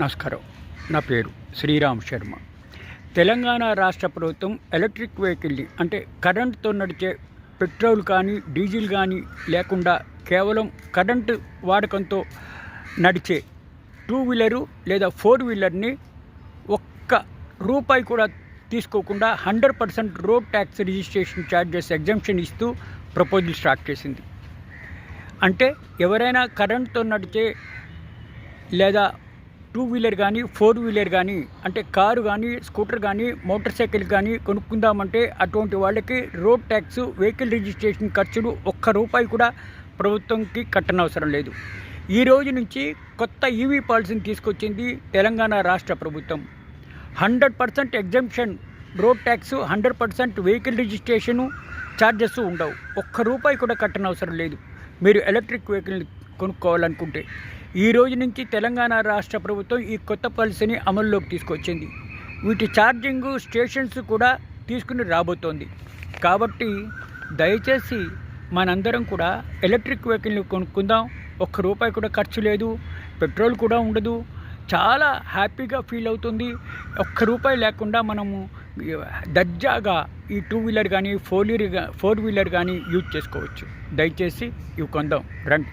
నమస్కారం. నా పేరు శ్రీరామ్ శర్మ. తెలంగాణ రాష్ట్ర ప్రభుత్వం ఎలక్ట్రిక్ వెహికల్ని అంటే కరెంటుతో నడిచే పెట్రోల్ కానీ డీజిల్ కానీ లేకుండా కేవలం కరెంటు వాడకంతో నడిచే టూ వీలరు లేదా ఫోర్ వీలర్ని ఒక్క రూపాయి కూడా తీసుకోకుండా hundred percent road tax registration charges exemption ఇస్తూ ప్రపోజల్ స్టార్ట్ చేసింది. అంటే ఎవరైనా కరెంటుతో నడిచే లేదా టూ వీలర్ కానీ ఫోర్ వీలర్ కానీ అంటే కారు కానీ స్కూటర్ కానీ మోటార్ సైకిల్ కానీ కొనుక్కుందామంటే అటువంటి వాళ్ళకి రోడ్ ట్యాక్స్ వెహికల్ రిజిస్ట్రేషన్ ఖర్చులు ఒక్క రూపాయి కూడా ప్రభుత్వంకి కట్టనవసరం లేదు. ఈ రోజు నుంచి కొత్త ఈవీ పాలసీని తీసుకొచ్చింది తెలంగాణ రాష్ట్ర ప్రభుత్వం. Hundred percent exemption road tax hundred percent vehicle registration charges ఉండవు. ఒక్క రూపాయి కూడా కట్టనవసరం లేదు. మీరు ఎలక్ట్రిక్ వెహికల్ని కొనుక్కోవాలనుకుంటే. ఈ రోజు నుంచి తెలంగాణ రాష్ట్ర ప్రభుత్వం ఈ కొత్త పాలసీని అమల్లోకి తీసుకొచ్చింది. వీటి ఛార్జింగ్ స్టేషన్స్ కూడా తీసుకుని రాబోతోంది. కాబట్టి దయచేసి మనందరం కూడా ఎలక్ట్రిక్ వెహికల్ని కొనుక్కుందాం. ఒక్క రూపాయి కూడా ఖర్చు లేదు. పెట్రోల్ కూడా ఉండదు. చాలా హ్యాపీగా ఫీల్ అవుతుంది. ఒక్క రూపాయి లేకుండా మనము దర్జాగా ఈ టూ వీలర్ కానీ ఫోర్ వీలర్ ఫోర్ వీలర్ కానీ యూజ్ చేసుకోవచ్చు. దయచేసి ఇవి కొందాం. రండి.